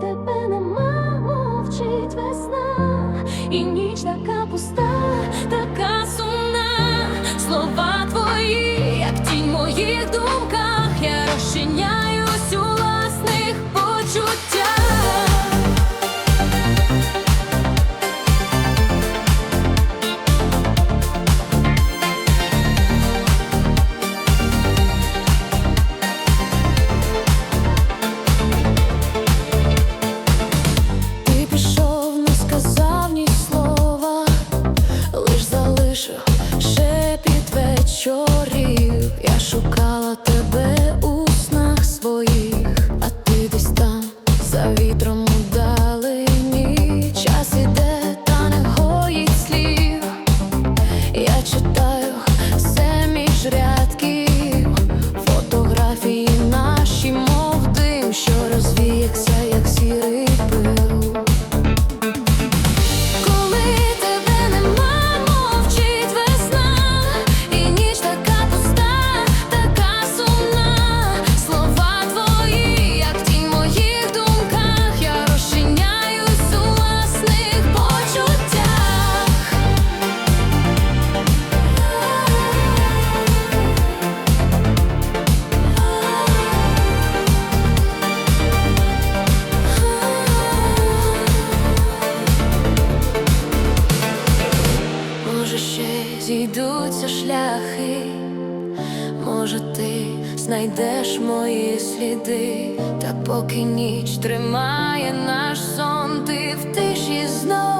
тебе нема, мовчить весна, і ніч така пуста, така сумна, слова твої. should die може, ще зійдуться шляхи, може, ти знайдеш мої сліди, та поки ніч тримає наш сон, ти в тиші знов.